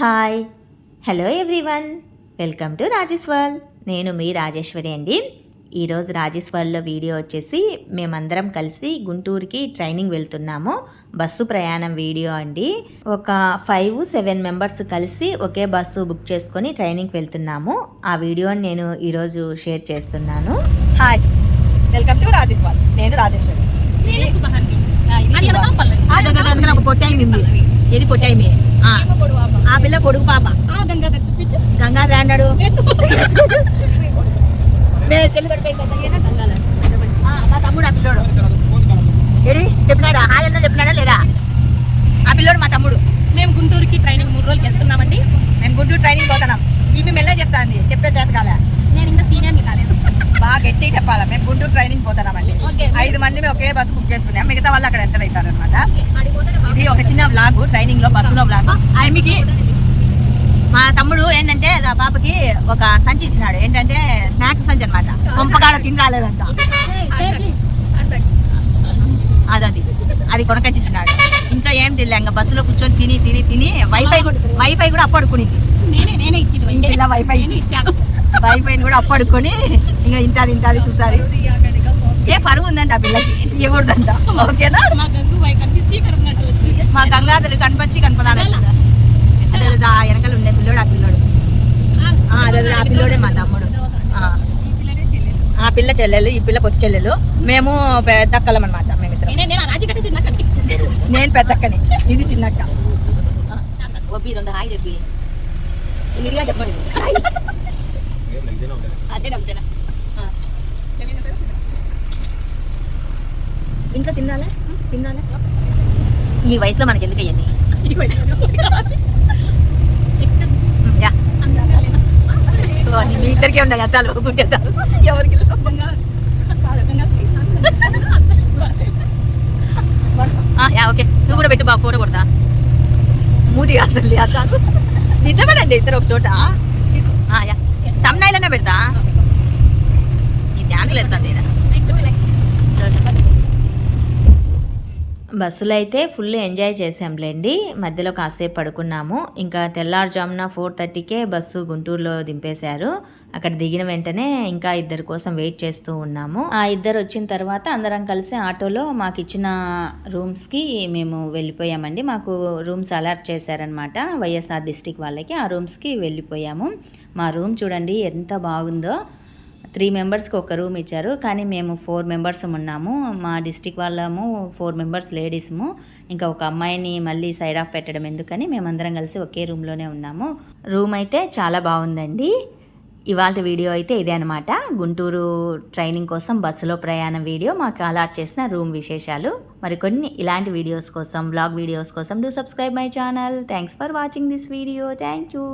Hi. Hello everyone. Welcome to Rajeshwar నేను మీ రాజేశ్వరి అండి. ఈరోజు రాజేశ్వర్లో వీడియో వచ్చేసి మేమందరం కలిసి గుంటూరుకి ట్రైనింగ్ వెళ్తున్నాము. బస్సు ప్రయాణం వీడియో అండి. ఒక ఫైవ్ సెవెన్ మెంబర్స్ కలిసి ఒకే బస్సు బుక్ చేసుకొని ట్రైనింగ్కి వెళ్తున్నాము. ఆ వీడియోని నేను ఈరోజు షేర్ చేస్తున్నాను. హాయ్. Welcome to Rajeshwar. నేను రాజేశ్వరి ఒక పొట్టాయి ఆ, పిల్ల పొడుగు పాప. గంగాధర్. గంగా. ఆ, మా తమ్ముడు ఆ పిల్లోడు. ఏడి? చెప్పినాడా? హాయ్ అన్న చెప్పినాడా లేదా? ఆ పిల్లోడు మా తమ్ముడు. మేము గుంటూరుకి ట్రైనింగ్ మూడు రోజులు వెళ్తున్నామండి. మేము గుంటూరు ట్రైనింగ్ పోతున్నాం. ఇవి మెల్ల చెప్తాంది? చెప్పే చేత కాలే నేను ఇంకా సీనియర్ని కాలేదు బాగా గట్టి చెప్పాలా? మేము గుంటూరు ట్రైనింగ్ పోతున్నామండి. ఐదు మంది మేము ఒకే బస్సు బుక్ చేసుకున్నాం. మిగతా వాళ్ళు అక్కడ ఎంటర్ అవుతారు అనమాట ఇది ఒక చిన్న బ్లాగ్ ట్రైనింగ్లో బస్సులో బ్లాగ్ ఆమెకి మా తమ్ముడు ఏంటంటే ఆ పాపకి ఒక సంచి ఇచ్చినాడు. ఏంటంటే స్నాక్స్ సంచి అనమాట కొంపకాడ తిని రాలేదంట. అదది. అది కొనకచ్చి ఇచ్చినాడు ఇంట్లో ఏం తినలే ఇంకా బస్సులో కూర్చొని తిని తిని తిని వైఫై కూడా వైఫై కూడా అప్పడుకునింది నేనే వైఫై ఇచ్చాను. వైఫైని కూడా అప్పడుకొని ఇంకా ఇంటాది ఇంటాది చూసారి ఏ పరువు ఉందంట ఆ పిల్లకి? తీయకూడదంట. ఓకేనా? మా గంగాధర్ కనిపించి కనపడాలి అదే అదే ఆ వెనకాల ఉండే పిల్లోడు ఆ పిల్లోడు. ఆ, అదే ఆ పిల్లోడే మా తమ్ముడు. ఆ, పిల్ల చెల్లెలు ఈ పిల్ల పొట్టి చెల్లెలు. మేము పెద్దక్కలం అనమాట మేమిద్దరం. నేనే పెద్దక్కని. ఇది చిన్నక్క. ఓపి రెండు హాయ్ చెప్పి. చెప్పండి. ఇంట్లో తిన్నాలే? తిన్నాలే? ఈ వయసులో మనకి ఎందుకు అయ్యండి మీ ఇద్దరికే ఉన్నాయి అద్దాలు ఎవరికి లేవు. ఆ, యా ఓకే. నువ్వు కూడా పెట్టు బాగా ఫోటో కొడతా. మూతి కాదు అద్దాలు. నిజమేనండి ఇద్దరు ఒక చోట. యా. తమ్నాయిలనే పెడతా? ఈ డ్యాన్స్ లేదు ఎచ్చండి బస్సులో అయితే ఫుల్ ఎంజాయ్ చేసాంలేండి మధ్యలో కాసేపు పడుకున్నాము. ఇంకా తెల్లారుజామున ఫోర్ థర్టీకే బస్సు గుంటూరులో దింపేశారు. అక్కడ దిగిన వెంటనే ఇంకా ఇద్దరి కోసం వెయిట్ చేస్తూ ఉన్నాము. ఆ ఇద్దరు వచ్చిన తర్వాత అందరం కలిసి ఆటోలో మాకు ఇచ్చిన రూమ్స్కి మేము వెళ్ళిపోయామండి. మాకు రూమ్స్ అలాట్ చేశారనమాట వైఎస్ఆర్ డిస్టిక్ వాళ్ళకి ఆ రూమ్స్కి వెళ్ళిపోయాము. మా రూమ్ చూడండి ఎంత బాగుందో. త్రీ మెంబర్స్కి ఒక రూమ్ ఇచ్చారు. కానీ మేము ఫోర్ మెంబర్స్ ఉన్నాము. మా డిస్టిక్ వాళ్ళము ఫోర్ మెంబర్స్ లేడీస్ము. ఇంకా ఒక అమ్మాయిని మళ్ళీ సైడ్ ఆఫ్ పెట్టడం ఎందుకని మేమందరం కలిసి ఒకే రూమ్లోనే ఉన్నాము. రూమ్ అయితే చాలా బాగుందండి. ఇవాళ వీడియో అయితే ఇదే అనమాట గుంటూరు ట్రైనింగ్ కోసం బస్సులో ప్రయాణం వీడియో. మాకు అలాట్ చేసిన రూమ్ విశేషాలు. మరికొన్ని ఇలాంటి వీడియోస్ కోసం బ్లాగ్ వీడియోస్ కోసం do subscribe my channel thanks for watching this video thank you